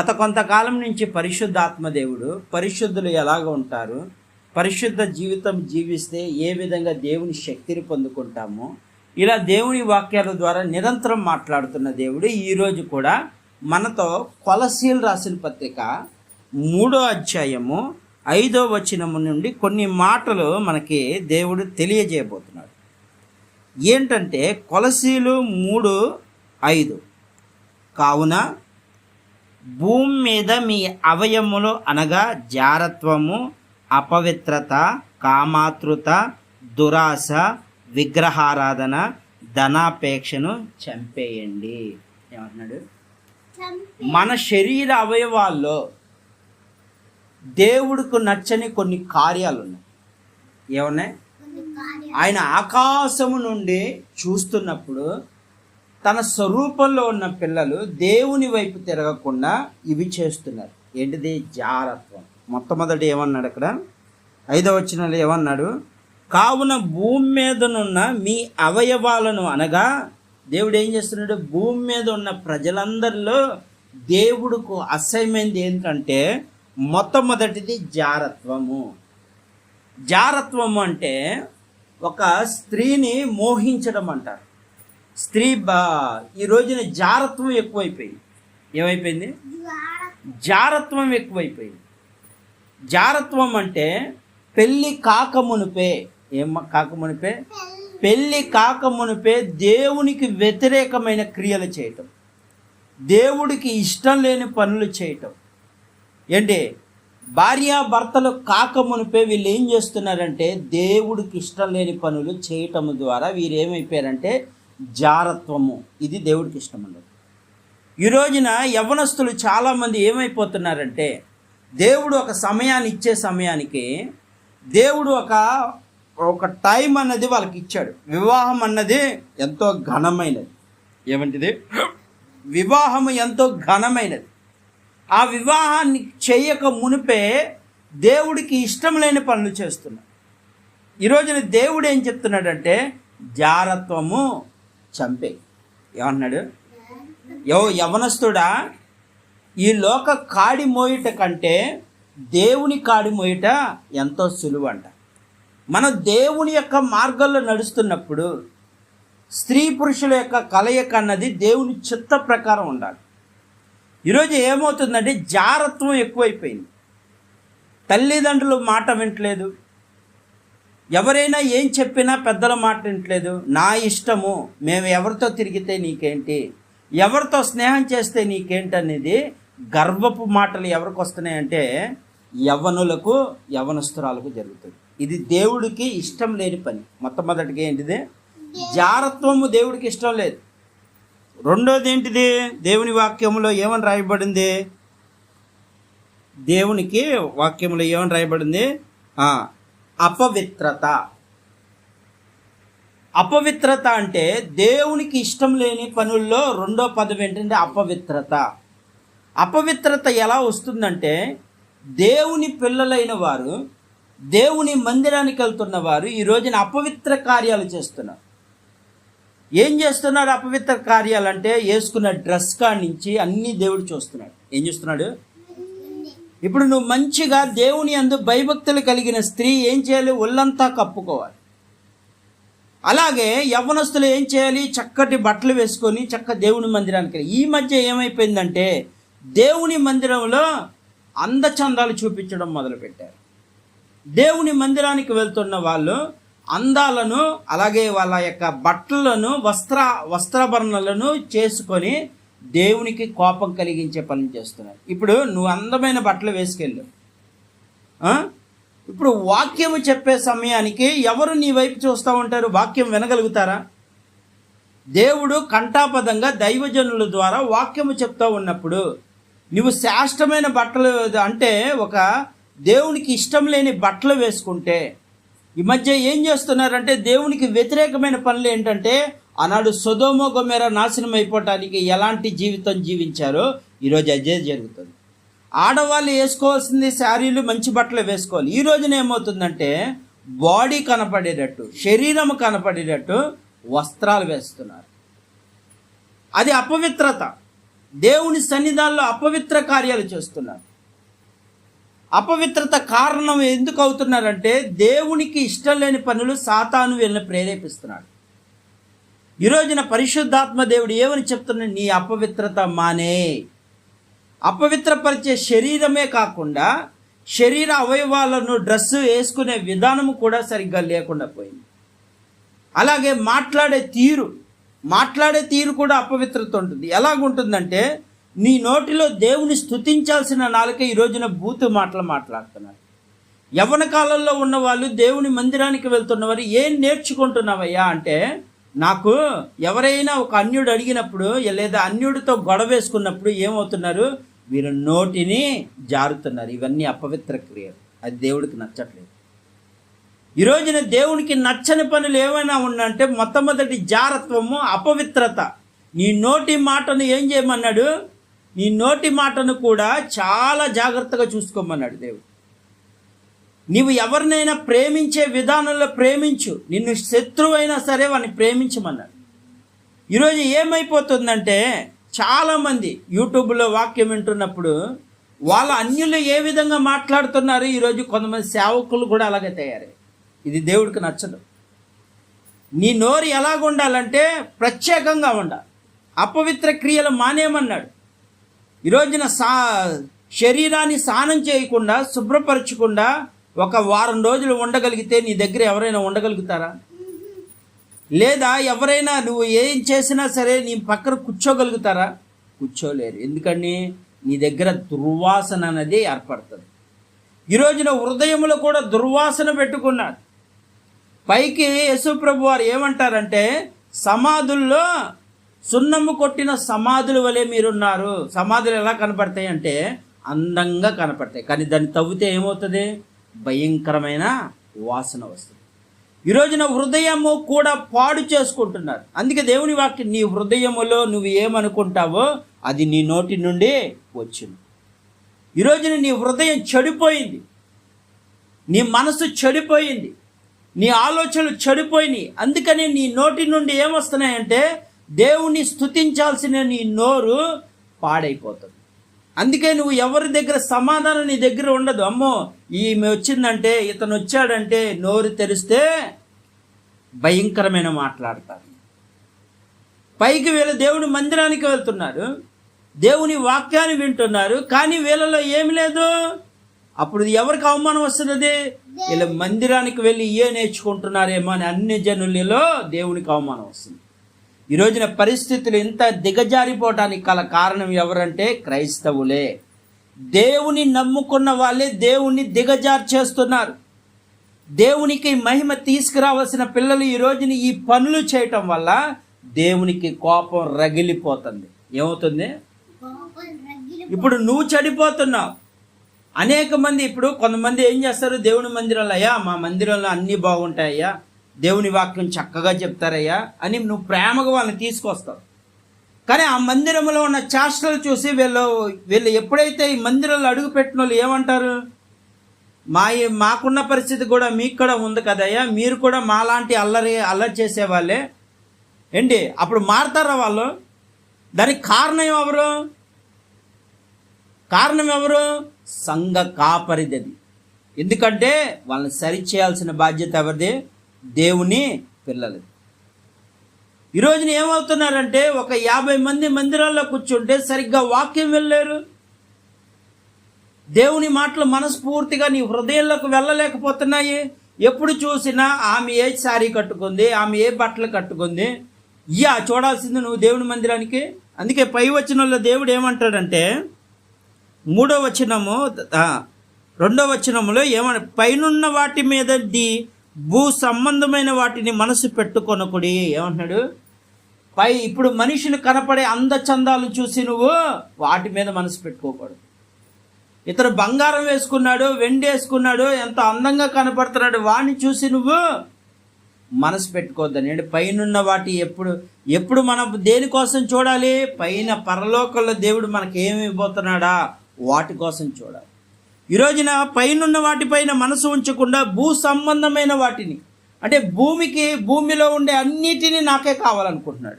గత కొంతకాలం నుంచి పరిశుద్ధాత్మ దేవుడు పరిశుద్ధులు ఎలాగ ఉంటారు? పరిశుద్ధ జీవితం జీవిస్తే ఏ విధంగా దేవుని శక్తిని పొందుకుంటామో? ఇలా దేవుని వాక్యాల ద్వారా నిరంతరం మాట్లాడుతున్న దేవుడు ఈరోజు కూడా మనతో కొలసీలు రాసిన పత్రిక మూడో అధ్యాయము ఐదో వచనము నుండి కొన్ని మాటలు మనకి దేవుడు తెలియజేయబోతున్నాడు. ఏంటంటే కొలసీలు మూడు ఐదు. కావున భూమి మీద మీ అవయములు అనగా జారత్వము అపవిత్రత కామాతృత దురాశ విగ్రహారాధన ధనాపేక్షను చంపేయండి. ఏమంటున్నాడు? మన శరీర అవయవాల్లో దేవుడికి నచ్చని కొన్ని కార్యాలు ఉన్నాయి ఏమన్నాయి ఆయన ఆకాశము నుండి చూస్తున్నప్పుడు తన స్వరూపంలో ఉన్న పిల్లలు దేవుని వైపు తిరగకుండా ఇవి చేస్తున్నారు. ఏంటిది? జారత్వం. మొట్టమొదటి ఏమన్నాడు అక్కడ? ఐదవ వచ్చిన ఏమన్నాడు? కావున భూమి మీదనున్న మీ అవయవాలను అనగా దేవుడు ఏం చేస్తున్నాడు? భూమి మీద ఉన్న ప్రజలందరిలో దేవుడుకు అసహ్యమైంది ఏంటంటే మొట్టమొదటిది జారత్వము. జారత్వము అంటే ఒక స్త్రీని మోహించడం అంటారు. స్త్రీ బా ఈ రోజున జారత్వం ఎక్కువైపోయింది. ఏమైపోయింది? జారత్వం ఎక్కువైపోయింది. జారత్వం అంటే పెళ్ళి కాకమునిపే. ఏం కాకమునిపే? పెళ్ళి కాకమునిపే దేవునికి వ్యతిరేకమైన క్రియలు చేయటం. దేవుడికి ఇష్టం లేని పనులు చేయటం. ఏంటి? భార్యాభర్తలు కాకమునిపే వీళ్ళు ఏం చేస్తున్నారంటే దేవుడికి ఇష్టం లేని పనులు చేయటం ద్వారా వీరు ఏమైపోయారంటే జారత్వము. ఇది దేవుడికి ఇష్టం ఉండదు ఈ రోజున యవనస్తులు చాలామంది ఏమైపోతున్నారంటే దేవుడు ఒక సమయాన్ని ఇచ్చే సమయానికి దేవుడు ఒక ఒక టైం అన్నది వాళ్ళకి ఇచ్చాడు వివాహం అన్నది ఎంతో ఘనమైనది. ఏమంటిది? వివాహము ఎంతో ఘనమైనది. ఆ వివాహాన్ని చేయక మునిపే దేవుడికి ఇష్టం లేని పనులు చేస్తున్నారు. ఈ రోజున దేవుడు ఏం చెప్తున్నాడంటే జారత్వము చంపే. ఏమన్నాడు యో యవనస్తుడా ఈ లోక కాడి మోయుట కంటే దేవుని కాడి మోయుట ఎంతో సులువంట. మనం దేవుని యొక్క మార్గంలో నడుస్తున్నప్పుడు స్త్రీ పురుషుల యొక్క కలయిక అన్నది దేవుని చిత్త ప్రకారం ఉండాలి. ఈరోజు ఏమవుతుందంటే జారత్వం ఎక్కువైపోయింది. తల్లిదండ్రులు మాట వింటలేదు. ఎవరైనా ఏం చెప్పినా పెద్దల మాట వింటలేదు నా ఇష్టము మేము ఎవరితో తిరిగితే నీకేంటి? ఎవరితో స్నేహం చేస్తే నీకేంటి అనేది గర్వపు మాటలు ఎవరికి వస్తున్నాయంటే యవ్వనులకు యవనస్తురాలకు జరుగుతుంది. ఇది దేవుడికి ఇష్టం లేని పని. మొట్టమొదటిగా ఏంటిది? జారత్వము దేవుడికి ఇష్టం లేదు. రెండోది ఏంటిది? దేవుని వాక్యంలో ఏమని రాయబడింది? దేవునికి వాక్యంలో ఏమని రాయబడింది? అపవిత్రత. అపవిత్రత అంటే దేవునికి ఇష్టం లేని పనుల్లో రెండో పదం ఏంటంటే అపవిత్రత. అపవిత్రత ఎలా వస్తుందంటే దేవుని పిల్లలైన వారు దేవుని మందిరానికి వెళ్తున్న వారు ఈ రోజున అపవిత్ర కార్యాలు చేస్తున్నారు. ఏం చేస్తున్నాడు అపవిత్ర కార్యాలంటే వేసుకున్న డ్రెస్ కాడి నుంచి అన్ని దేవుడు చూస్తున్నాడు. ఏం చూస్తున్నాడు? ఇప్పుడు నువ్వు మంచిగా దేవుని అందు భయభక్తులు కలిగిన స్త్రీ ఏం చేయాలి? ఒళ్ళంతా కప్పుకోవాలి. అలాగే యవ్వనస్తులు ఏం చేయాలి? చక్కటి బట్టలు వేసుకొని చక్క దేవుని మందిరానికి ఈ మధ్య ఏమైపోయిందంటే దేవుని మందిరంలో అందచందాలు చూపించడం మొదలుపెట్టారు. దేవుని మందిరానికి వెళ్తున్న వాళ్ళు అందాలను అలాగే వాళ్ళ యొక్క బట్టలను వస్త్ర వస్త్రాభరణలను చేసుకొని దేవునికి కోపం కలిగించే పనులు చేస్తున్నాయి ఇప్పుడు నువ్వు అందమైన బట్టలు వేసుకెళ్ళు. ఇప్పుడు వాక్యము చెప్పే సమయానికి ఎవరు నీ వైపు చూస్తూ ఉంటారు? వాక్యం వినగలుగుతారా? దేవుడు కంఠాపదంగా దైవజనుల ద్వారా వాక్యము చెప్తూ ఉన్నప్పుడు నువ్వు శ్రేష్టమైన బట్టలు అంటే ఒక దేవునికి ఇష్టం లేని బట్టలు వేసుకుంటే ఈ మధ్య ఏం చేస్తున్నారంటే దేవునికి వ్యతిరేకమైన పనులు ఏంటంటే ఆనాడు సొదోమో గొమెర నాశనం అయిపోవటానికి ఎలాంటి జీవితం జీవించారో ఈరోజు అదే జరుగుతుంది. ఆడవాళ్ళు వేసుకోవాల్సింది శారీలు మంచి బట్టలు వేసుకోవాలి. ఈ రోజున ఏమవుతుందంటే బాడీ కనపడేటట్టు శరీరం కనపడేటట్టు వస్త్రాలు వేస్తున్నారు. అది అపవిత్రత. దేవుని సన్నిధానంలో అపవిత్ర కార్యాలు చేస్తున్నారు. అపవిత్రత కారణం ఎందుకు అవుతున్నారంటే దేవునికి ఇష్టం లేని పనులు సాతాను వీళ్ళని ప్రేరేపిస్తున్నాడు. ఈ రోజున పరిశుద్ధాత్మ దేవుడు ఏమని చెప్తున్నాడు నీ అపవిత్రత మానే. అపవిత్రపరిచే శరీరమే కాకుండా శరీర అవయవాలను డ్రెస్సు వేసుకునే విధానము కూడా సరిగ్గా లేకుండా పోయింది. అలాగే మాట్లాడే తీరు మాట్లాడే తీరు కూడా అపవిత్రత ఉంటుంది. ఎలాగుంటుందంటే నీ నోటిలో దేవుని స్థుతించాల్సిన నాలుక ఈ రోజున బూతు మాటలు మాట్లాడుతున్నారు. యవన కాలంలో ఉన్న వాళ్ళు దేవుని మందిరానికి వెళ్తున్నవారు ఏం నేర్చుకుంటున్నావయ్యా అంటే నాకు ఎవరైనా ఒక అన్యుడు అడిగినప్పుడు లేదా అన్యుడితో గొడవ వేసుకున్నప్పుడు ఏమవుతున్నారు? వీరు నోటిని జారుతున్నారు. ఇవన్నీ అపవిత్ర క్రియలు. అది దేవుడికి నచ్చట్లేదు. ఈ రోజున దేవునికి నచ్చని పనులు ఏమైనా ఉన్నాయంటే మొట్టమొదటి జారత్వము అపవిత్రత. నీ నోటి మాటను ఏం చేయమన్నాడు? నీ నోటి మాటను కూడా చాలా జాగ్రత్తగా చూసుకోమన్నాడు దేవుడు. నీవు ఎవరినైనా ప్రేమించే విధానంలో ప్రేమించు. నిన్ను శత్రువైనా సరే వాడిని ప్రేమించమన్నాడు. ఈరోజు ఏమైపోతుందంటే చాలామంది యూట్యూబ్లో వాక్యం వింటున్నప్పుడు వాళ్ళ అన్యులు ఏ విధంగా మాట్లాడుతున్నారు ఈరోజు కొంతమంది సేవకులు కూడా అలాగే తయారై. ఇది దేవుడికి నచ్చదు. నీ నోరు ఎలాగ ఉండాలంటే ప్రత్యేకంగా ఉండాలి. అపవిత్ర క్రియలు మానేయమన్నాడు. ఈరోజున సా శరీరాన్ని స్నానం చేయకుండా శుభ్రపరచకుండా ఒక వారం రోజులు ఉండగలిగితే నీ దగ్గర ఎవరైనా ఉండగలుగుతారా? లేదా ఎవరైనా నువ్వు ఏం చేసినా సరే నీ పక్కన కూర్చోగలుగుతారా? కూర్చోలేరు. ఎందుకని? నీ దగ్గర దుర్వాసన అనేది ఏర్పడుతుంది. ఈరోజున హృదయంలో కూడా దుర్వాసన పెట్టుకున్నాడు పైకి యశుప్రభు వారు ఏమంటారంటే సమాధుల్లో సున్నము కొట్టిన సమాధుల వలె మీరున్నారు. సమాధులు ఎలా కనపడతాయి అంటే అందంగా కనపడతాయి. కానీ దాన్ని తవ్వితే ఏమవుతుంది? భయంకరమైన వాసన వస్తుంది. ఈ రోజున హృదయము కూడా పాడు చేసుకుంటున్నారు. అందుకే దేవుని వాక్యం నీ హృదయములో నువ్వు ఏమనుకుంటావో అది నీ నోటి నుండి వచ్చింది ఈ రోజున నీ హృదయం చెడిపోయింది. నీ మనసు చెడిపోయింది. నీ ఆలోచనలు చెడిపోయినాయి. అందుకని నీ నోటి నుండి ఏమొస్తున్నాయంటే దేవుని స్థుతించాల్సిన నీ నోరు పాడైపోతుంది. అందుకే నువ్వు ఎవరి దగ్గర సమాధానం నీ దగ్గర ఉండదు. అమ్మో ఈమె వచ్చిందంటే ఇతను వచ్చాడంటే నోరు తెరిస్తే భయంకరమైన మాట్లాడతారు పైకి వీళ్ళ దేవుని మందిరానికి వెళ్తున్నారు. దేవుని వాక్యాన్ని వింటున్నారు. కానీ వీళ్ళలో ఏమి లేదు. అప్పుడు ఎవరికి అవమానం వస్తున్నది? వీళ్ళ మందిరానికి వెళ్ళి ఏ నేర్చుకుంటున్నారేమో అని అన్ని జనులలో దేవునికి అవమానం వస్తుంది. ఈ రోజున పరిస్థితులు ఇంత దిగజారిపోవటానికి గల కారణం ఎవరంటే క్రైస్తవులే. దేవుని నమ్ముకున్న వాళ్ళే దేవుణ్ణి దిగజార్చేస్తున్నారు దేవునికి మహిమ తీసుకురావాల్సిన పిల్లలు ఈ రోజున ఈ పనులు చేయటం వల్ల దేవునికి కోపం రగిలిపోతుంది. ఏమవుతుంది? ఇప్పుడు నువ్వు చెడిపోతున్నావు. అనేక మంది ఇప్పుడు కొంతమంది ఏం చేస్తారు? దేవుని మందిరంలో అయ్యా మా మందిరంలో అన్నీ బాగుంటాయ్యా. దేవుని వాక్యం చక్కగా చెప్తారయ్యా అని నువ్వు ప్రేమగా వాళ్ళని తీసుకొస్తావు. కానీ ఆ మందిరంలో ఉన్న చేష్టలు చూసి వీళ్ళు వీళ్ళు ఎప్పుడైతే ఈ మందిరంలో అడుగు పెట్టిన వాళ్ళు ఏమంటారు? మా మాకున్న పరిస్థితి కూడా మీకు కూడా ఉంది కదయ్యా మీరు కూడా మాలాంటి అల్లరి అల్లరి చేసేవాళ్ళే. ఏంటి? అప్పుడు మారతారా వాళ్ళు? దానికి కారణం ఎవరు? కారణం ఎవరు? సంఘ కాపరిదది. ఎందుకంటే వాళ్ళని సరిచేయాల్సిన బాధ్యత ఎవరిది? దేవుని పిల్లలు. ఈరోజున ఏమవుతున్నారంటే ఒక యాభై మంది మందిరాల్లో కూర్చుంటే సరిగ్గా వాక్యం వెళ్ళలేరు దేవుని మాటలు మనస్ఫూర్తిగా నీ హృదయంలోకి వెళ్ళలేకపోతున్నాయి. ఎప్పుడు చూసినా ఆమె ఏ శారీ కట్టుకుంది ఆమె ఏ బట్టలు కట్టుకుంది. ఇయ్యా చూడాల్సింది నువ్వు దేవుని మందిరానికి. అందుకే పై వచనంలో దేవుడు ఏమంటాడంటే మూడో వచనము రెండో వచనములో ఏమన్నా పైనున్న వాటి మీద ది భూ సంబంధమైన వాటిని మనసు పెట్టుకొనకుడి. ఏమంటున్నాడు? పై ఇప్పుడు మనిషిని కనపడే అందచందాలు చూసి నువ్వు వాటి మీద మనసు పెట్టుకోకూడదు. ఇతను బంగారం వేసుకున్నాడు వెండి వేసుకున్నాడు ఎంత అందంగా కనపడుతున్నాడు వాడిని చూసి నువ్వు మనసు పెట్టుకోవద్దని అంటే పైనున్న వాటి ఎప్పుడు ఎప్పుడు మనం దేనికోసం చూడాలి? పైన పరలోకంలో దేవుడు మనకి ఏమి ఇవ్వబోతున్నాడా? వాటి కోసం చూడాలి. ఈ రోజున పైనున్న వాటిపైన మనసు ఉంచకుండా భూ సంబంధమైన వాటిని అంటే భూమికి భూమిలో ఉండే అన్నిటినీ నాకే కావాలనుకుంటున్నాడు.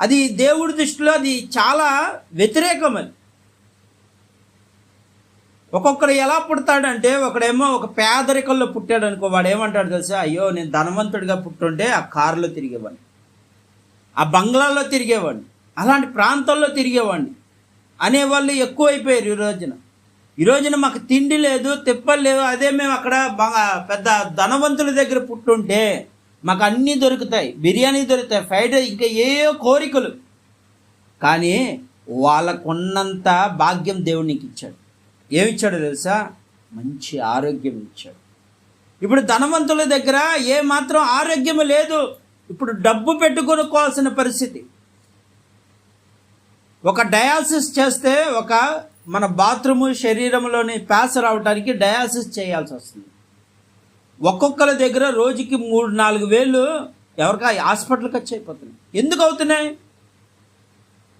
అది దేవుడి దృష్టిలో అది చాలా వ్యతిరేకం అది. ఒక్కొక్కడు ఎలా పుడతాడంటే ఒకడేమో ఒక పేదరికంలో పుట్టాడు అనుకో వాడు ఏమంటాడు తెలుసా? అయ్యో నేను ధనవంతుడిగా పుట్టుంటే ఆ కారులో తిరిగేవాడిని. ఆ బంగ్లాలో తిరిగేవాడిని. అలాంటి ప్రాంతాల్లో తిరిగేవాడిని. అనేవాళ్ళు ఎక్కువైపోయారు ఈ రోజున. ఈ రోజున మాకు తిండి లేదు తిప్పలు లేవు. అదే మేము అక్కడ పెద్ద ధనవంతుల దగ్గర పుట్టుంటే మాకు అన్నీ దొరుకుతాయి. బిర్యానీ దొరుకుతాయి ఫ్రైడ్ రైస్ ఇంకా ఏ కోరికలు. కానీ వాళ్ళకున్నంత భాగ్యం దేవుడు నీకు ఇచ్చాడు. ఏమిచ్చాడు తెలుసా? మంచి ఆరోగ్యం ఇచ్చాడు. ఇప్పుడు ధనవంతుల దగ్గర ఏ మాత్రం ఆరోగ్యం లేదు. ఇప్పుడు డబ్బు పెట్టుకొనుకోవాల్సిన పరిస్థితి. ఒక డయాలసిస్ చేస్తే ఒక మన బాత్రూము శరీరంలోని ప్యాస రావడానికి డయాసిస్ చేయాల్సి వస్తుంది. ఒక్కొక్కరి దగ్గర రోజుకి మూడు నాలుగు వేలు ఎవరికా హాస్పిటల్కి వచ్చి అయిపోతున్నాయి. ఎందుకు అవుతున్నాయి?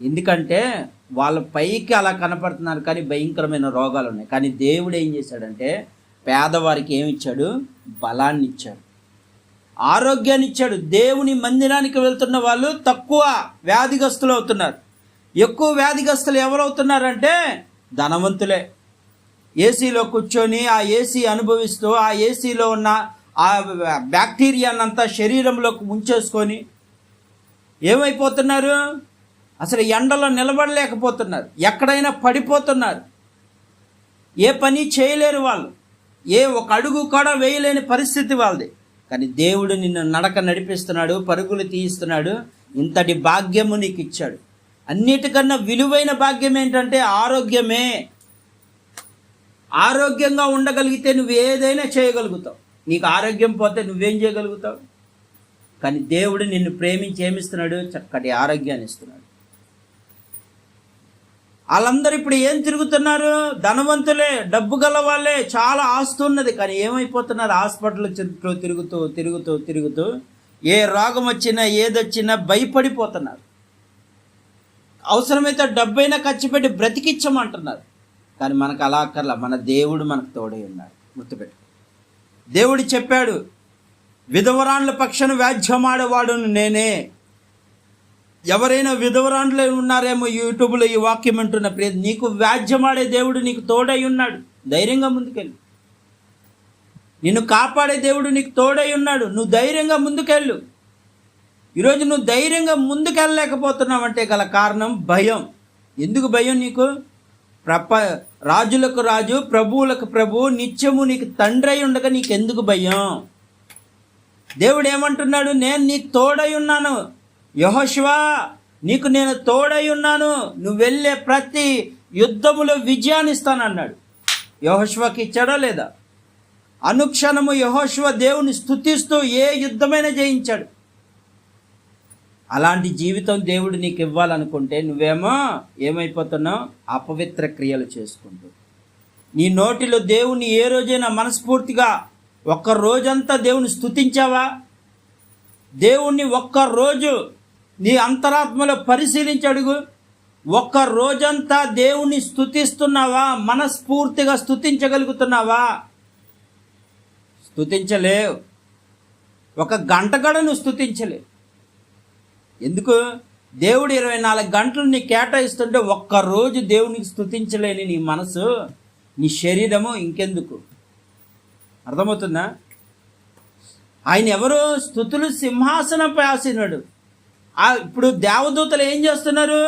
ఎందుకంటే వాళ్ళ పైకి అలా కనపడుతున్నారు కానీ భయంకరమైన రోగాలు ఉన్నాయి. కానీ దేవుడు ఏం చేశాడంటే పేదవారికి ఏమి ఇచ్చాడు? బలాన్ని ఇచ్చాడు. ఆరోగ్యాన్ని ఇచ్చాడు. దేవుని మందిరానికి వెళ్తున్న వాళ్ళు తక్కువ వ్యాధిగ్రస్తులు అవుతున్నారు. ఎక్కువ వ్యాధిగ్రస్తులు ఎవరవుతున్నారంటే ధనవంతులే. ఏసీలో కూర్చొని ఆ ఏసీ అనుభవిస్తూ ఆ ఏసీలో ఉన్న ఆ బ్యాక్టీరియానంతా శరీరంలోకి ముంచేసుకొని ఏమైపోతున్నారు? అసలు ఎండలో నిలబడలేకపోతున్నారు. ఎక్కడైనా పడిపోతున్నారు. ఏ పని చేయలేరు వాళ్ళు. ఏ ఒక అడుగు కూడా వేయలేని పరిస్థితి వాళ్ళది. కానీ దేవుడు నిన్ను నడక నడిపిస్తున్నాడు పరుగులు తీయిస్తున్నాడు ఇంతటి భాగ్యము నీకు ఇచ్చాడు అన్నిటికన్నా విలువైన భాగ్యం ఏంటంటే ఆరోగ్యమే. ఆరోగ్యంగా ఉండగలిగితే నువ్వు ఏదైనా చేయగలుగుతావు. నీకు ఆరోగ్యం పోతే నువ్వేం చేయగలుగుతావు? కానీ దేవుడు నిన్ను ప్రేమించి ఏమిస్తున్నాడు? చక్కటి ఆరోగ్యాన్ని ఇస్తున్నాడు. వాళ్ళందరూ ఇప్పుడు ఏం తిరుగుతున్నారు? ధనవంతులే డబ్బు గల వాళ్ళే చాలా ఆస్తు ఉన్నది. కానీ ఏమైపోతున్నారు? హాస్పిటల్ చుట్టూ తిరుగుతూ తిరుగుతూ తిరుగుతూ ఏ రోగం వచ్చినా ఏదొచ్చినా భయపడిపోతున్నారు. అవసరమైతే డబ్బైనా ఖర్చు పెట్టి బ్రతికిచ్చమంటున్నారు. కానీ మనకు అలా అక్కర్లా. మన దేవుడు మనకు తోడై ఉన్నాడు. గుర్తుపెట్టు దేవుడు చెప్పాడు విధవరాండ్ల పక్షాన వ్యాధ్యమాడేవాడును నేనే. ఎవరైనా విధవరాండ్లు ఉన్నారేమో యూట్యూబ్లో ఈ వాక్యం అంటున్న ప్రియ నీకు వ్యాధ్యమాడే దేవుడు నీకు తోడై ఉన్నాడు. ధైర్యంగా ముందుకెళ్ళు. నిన్ను కాపాడే దేవుడు నీకు తోడై ఉన్నాడు. నువ్వు ధైర్యంగా ముందుకెళ్ళు. ఈరోజు నువ్వు ధైర్యంగా ముందుకెళ్ళలేకపోతున్నావంటే గల కారణం భయం. ఎందుకు భయం నీకు? ప్రప రాజులకు రాజు ప్రభువులకు ప్రభు నిత్యము నీకు తండ్రి అయి ఉండగా నీకెందుకు భయం? దేవుడు ఏమంటున్నాడు నేను నీకు తోడై ఉన్నాను. యహోశివా నీకు నేను తోడై ఉన్నాను. నువ్వు వెళ్ళే ప్రతి యుద్ధములో విజయాన్ని ఇస్తానన్నాడు. యహోశివాకి ఇచ్చాడా లేదా? అనుక్షణము యహోశివ దేవుని స్తుతిస్తూ ఏ యుద్ధమైనా జయించాడు. అలాంటి జీవితం దేవుడు నీకు ఇవ్వాలనుకుంటే నువ్వేమో ఏమైపోతున్నావు? అపవిత్ర క్రియలు చేసుకుంటూ. నీ నోటిలో దేవుని ఏ రోజైనా మనస్ఫూర్తిగా ఒక్క రోజంతా దేవుని స్థుతించావా దేవుణ్ణి ఒక్క రోజు నీ అంతరాత్మలో పరిశీలించి అడుగు. ఒక్క రోజంతా దేవుణ్ణి స్థుతిస్తున్నావా మనస్ఫూర్తిగా స్థుతించగలుగుతున్నావా స్థుతించలేవు ఒక గంట కూడా నువ్వు స్థుతించలేవు ఎందుకు? దేవుడు ఇరవై నాలుగు గంటలు నీ కేటాయిస్తుంటే ఒక్క రోజు దేవునికి స్తుతించలేని నీ మనసు నీ శరీరము ఇంకెందుకు? అర్థమవుతుందా? ఆయన ఎవరు స్థుతులు సింహాసనంపై ఆసినాడు ఇప్పుడు దేవదూతలు ఏం చేస్తున్నారు?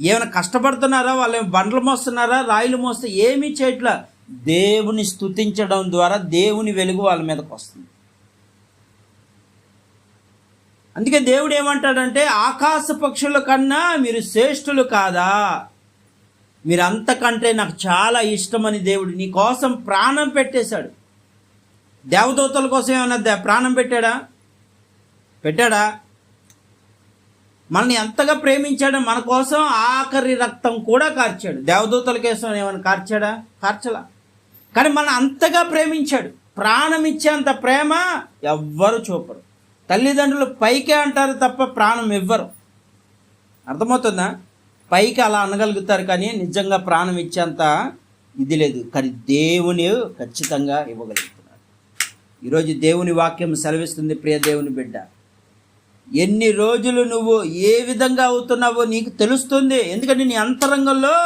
ఏమైనా కష్టపడుతున్నారా? వాళ్ళు ఏమైనా బండ్లు మోస్తున్నారా? రాయిలు మోస్తే ఏమీ చేయట్లా? దేవుని స్థుతించడం ద్వారా దేవుని వెలుగు వాళ్ళ మీదకి వస్తుంది. అందుకే దేవుడు ఏమంటాడంటే ఆకాశ పక్షుల కన్నా మీరు శ్రేష్ఠులు కాదా? మీరు అంతకంటే నాకు చాలా ఇష్టమని దేవుడు నీ కోసం ప్రాణం పెట్టేశాడు. దేవదూతల కోసం ఏమన్నా ప్రాణం పెట్టాడా? పెట్టాడా? మనల్ని ఎంతగా ప్రేమించాడు మన కోసం ఆఖరి రక్తం కూడా కార్చాడు. దేవదూతల కోసం ఏమైనా కార్చాడా? కార్చలా. కానీ మన అంతగా ప్రేమించాడు. ప్రాణం ఇచ్చేంత ప్రేమ ఎవ్వరు చూపరు. తల్లిదండ్రులు పైకే అంటారు తప్ప ప్రాణం ఇవ్వరు అర్థమవుతుందా? పైకి అలా అనగలుగుతారు కానీ నిజంగా ప్రాణం ఇచ్చేంత ఇది లేదు. కానీ దేవుని ఖచ్చితంగా ఇవ్వగలుగుతున్నారు. ఈరోజు దేవుని వాక్యం సెలవిస్తుంది ప్రియ దేవుని బిడ్డ. ఎన్ని రోజులు నువ్వు ఏ విధంగా అవుతున్నావో నీకు తెలుస్తుంది. ఎందుకంటే నీ అంతరంగంలో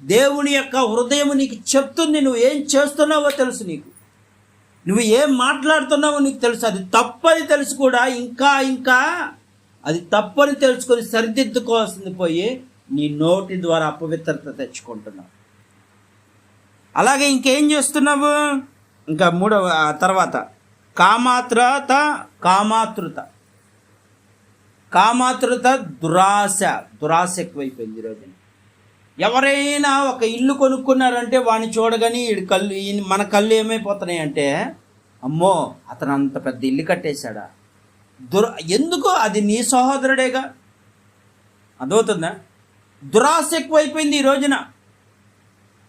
దేవుని యొక్క హృదయం నీకు చెప్తుంది. నువ్వు ఏం చేస్తున్నావో తెలుసు నీకు. నువ్వు ఏం మాట్లాడుతున్నావో నీకు తెలుసు. అది తప్పని తెలుసు కూడా. ఇంకా ఇంకా అది తప్పని తెలుసుకొని సరిదిద్దుకోవాల్సింది పోయి నీ నోటి ద్వారా అపవిత్రత తెచ్చుకుంటున్నావు. అలాగే ఇంకేం చేస్తున్నావు? ఇంకా మూడవ తర్వాత కామాత్రత కామాతృత. కామాతృత దురాశ దురాశ ఎక్కువైపోయింది ఈరోజు ఎవరైనా ఒక ఇల్లు కొనుక్కున్నారంటే వాడిని చూడగానే ఈడు కళ్ళు ఈయన మన కళ్ళు ఏమైపోతున్నాయి అంటే అమ్మో అతను అంత పెద్ద ఇల్లు కట్టేశాడా? దుర ఎందుకో అది నీ సహోదరుడేగా? అదవుతుందా దురాశ ఎక్కువైపోయింది ఈ రోజున.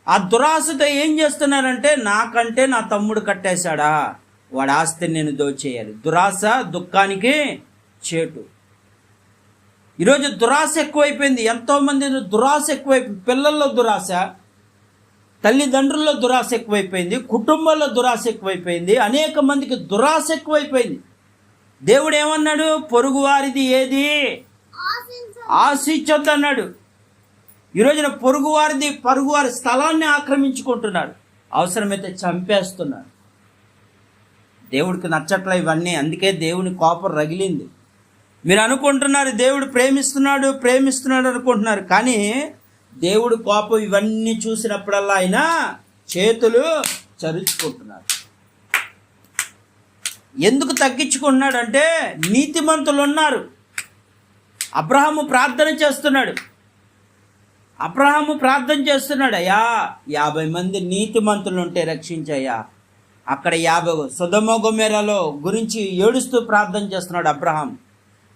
ఆ దురాశతో ఏం చేస్తున్నారంటే నాకంటే నా తమ్ముడు కట్టేశాడా? వాడి ఆస్తిని నేను దోచేయాలి. దురాశ దుఃఖానికి చేటు. ఈరోజు దురాశ ఎక్కువైపోయింది. ఎంతోమంది దురాశ ఎక్కువైపోయింది పిల్లల్లో దురాశ తల్లిదండ్రుల్లో దురాశ ఎక్కువైపోయింది కుటుంబంలో దురాశ ఎక్కువైపోయింది అనేక మందికి దురాశ ఎక్కువైపోయింది. దేవుడు ఏమన్నాడు? పొరుగువారిది ఏది? ఆశించొద్దు అన్నాడు. ఈ రోజున పొరుగువారిది పరుగువారి స్థలాన్ని ఆక్రమించుకుంటున్నాడు. అవసరమైతే చంపేస్తున్నాడు దేవుడికి నచ్చట్లే ఇవన్నీ అందుకే దేవుని కోపం రగిలింది. మీరు అనుకుంటున్నారు దేవుడు ప్రేమిస్తున్నాడు ప్రేమిస్తున్నాడు అనుకుంటున్నారు. కానీ దేవుడు కోపం ఇవన్నీ చూసినప్పుడల్లా ఆయన చేతులు చరుచుకుంటున్నారు. ఎందుకు తగ్గించుకుంటున్నాడంటే నీతిమంతులు ఉన్నారు. అబ్రహాము ప్రార్థన చేస్తున్నాడు. అబ్రహాము ప్రార్థన చేస్తున్నాడు అయ్యా యాభై మంది నీతిమంతులు ఉంటే రక్షించయ్యా. అక్కడ యాభై సుధమ గొమెరలో గురించి ఏడుస్తూ ప్రార్థన చేస్తున్నాడు అబ్రహాం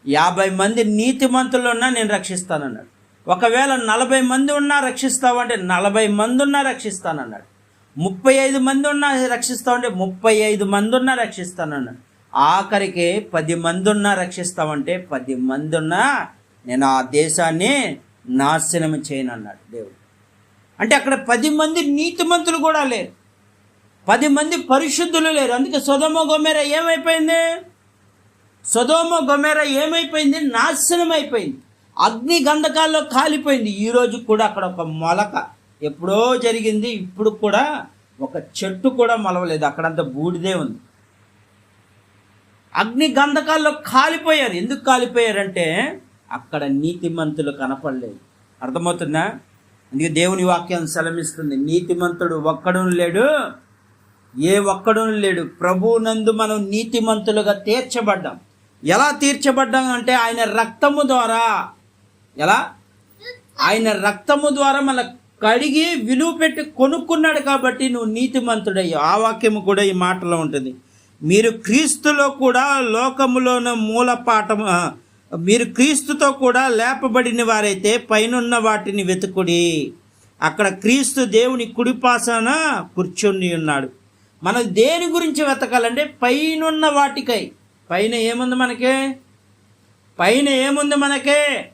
యాభై మంది నీతిమంతులు ఉన్నా నేను రక్షిస్తానన్నాడు. ఒకవేళ నలభై మంది ఉన్నా రక్షిస్తావంటే నలభై మంది ఉన్నా రక్షిస్తానన్నాడు. ముప్పై ఐదు మంది ఉన్నా రక్షిస్తామంటే ముప్పై ఐదు మంది ఉన్నా రక్షిస్తానన్నాడు. ఆఖరికి పది మంది ఉన్నా రక్షిస్తామంటే పది మంది ఉన్నా నేను ఆ దేశాన్ని నాశనం చేయను అన్నాడు దేవుడు. అంటే అక్కడ పది మంది నీతిమంతులు కూడా లేరు. పది మంది పరిశుద్ధులు లేరు. అందుకే సుధమ గొమెర ఏమైపోయింది? సదోమ గొమెర ఏమైపోయింది? నాశనం అయిపోయింది అగ్ని గంధకాల్లో కాలిపోయింది. ఈరోజు కూడా అక్కడ ఒక మొలక ఎప్పుడో జరిగింది. ఇప్పుడు కూడా ఒక చెట్టు కూడా మొలవలేదు. అక్కడంతా బూడిదే ఉంది. అగ్ని గంధకాల్లో కాలిపోయారు. ఎందుకు కాలిపోయారంటే అక్కడ నీతిమంతులు కనపడలేదు. అర్థమవుతుందా? అందుకే దేవుని వాక్యం సెలమిస్తుంది నీతిమంతుడు ఒక్కడు లేడు. ఏ ఒక్కడు లేడు. ప్రభునందు మనం నీతిమంతులుగా తీర్చబడ్డాం. ఎలా తీర్చబడ్డాం అంటే ఆయన రక్తము ద్వారా. ఎలా? ఆయన రక్తము ద్వారా మన కడిగి విలువ పెట్టి కొనుక్కున్నాడు కాబట్టి నువ్వు నీతిమంతుడయ్యావు. ఆ వాక్యము కూడా ఈ మాటలో ఉంటుంది. మీరు క్రీస్తులో కూడా లోకములోన మూల పాఠం మీరు క్రీస్తుతో కూడా లేపబడిన వారైతే పైనున్న వాటిని వెతుకుడి. అక్కడ క్రీస్తు దేవుని కుడిపాసన కూర్చొని ఉన్నాడు. మనం దేని గురించి వెతకాలంటే పైనున్న వాటికై. పైన ఏముంది మనకి? పైన ఏముంది మనకే?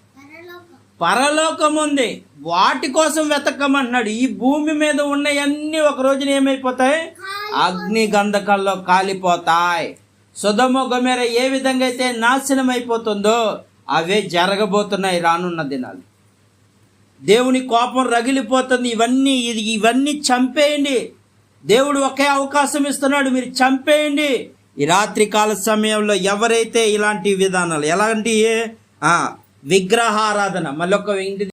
పరలోకం ఉంది. వాటి కోసం వెతకమంటున్నాడు. ఈ భూమి మీద ఉన్నవన్నీ ఒక రోజున ఏమైపోతాయి? అగ్ని గంధకాల్లో కాలిపోతాయి. సుధమ గొమెర ఏ విధంగా అయితే నాశనం అయిపోతుందో అవే జరగబోతున్నాయి రానున్న దినాలు. దేవుని కోపం రగిలిపోతుంది. ఇవన్నీ ఇది ఇవన్నీ చంపేయండి. దేవుడు ఒకే అవకాశం ఇస్తున్నాడు. మీరు చంపేయండి. ఈ రాత్రి కాల సమయంలో ఎవరైతే ఇలాంటి విధానాలు ఎలాంటి ఆ, విగ్రహారాధన మళ్ళొక ఇంటి